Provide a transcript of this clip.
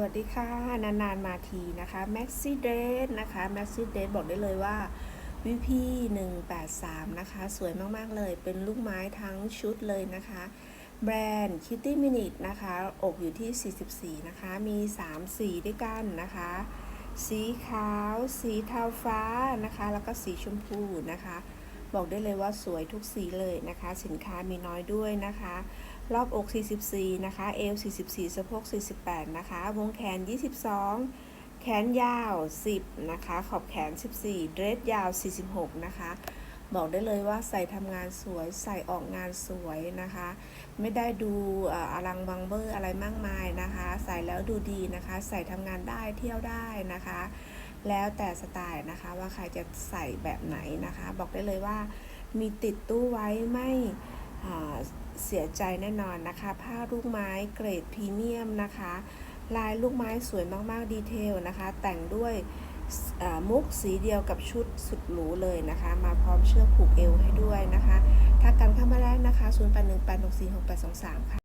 วัสดีค่ะ นานๆมาทีนะคะ Maxi Dress นะคะ Maxi Dress บอกได้เลยว่า VP 183 นะคะ สวยมากๆเลย เป็นลูกไม้ทั้งชุดเลยนะคะ แบรนด์ Kitty Minute นะคะ อกอยู่ที่ 44 นะคะ มี 3 สีด้วยกันนะคะ สีขาว สีเทาฟ้านะคะ แล้วก็สีชมพูนะคะ บอกได้เลยว่าสวยทุกสีเลยนะคะ สินค้ามีน้อยด้วยนะคะ รอบอก 44 นะคะ เอว 44 สะโพก 48 นะคะ วงแขน 22 แขนยาว 10 นะคะ ขอบแขน 14 เดรสยาว 46 นะคะ บอกได้เลยว่าใส่ทำงานสวย ใส่ออกงานสวยนะคะ ไม่ได้ดูอลังบังเบอร์อะไรมากมายนะคะ ใส่แล้วดูดีนะคะ ใส่ทำงานได้เที่ยวได้นะคะ แล้วแต่สไตล์นะคะว่าใครจะใส่แบบไหนนะคะ บอกได้เลยว่ามีติดตู้ไว้ไม่เสียใจแน่นอนนะคะ ผ้าลูกไม้เกรดพรีเมียมนะคะ ลายลูกไม้สวยมากๆดีเทลนะคะ แต่งด้วยมุกสีเดียวกับชุดสุดหรูเลยนะคะ มาพร้อมเชือกผูกเอวให้ด้วยนะคะ ถ้ากันเข้ามาแล้วนะคะ 0818646823 ค่ะ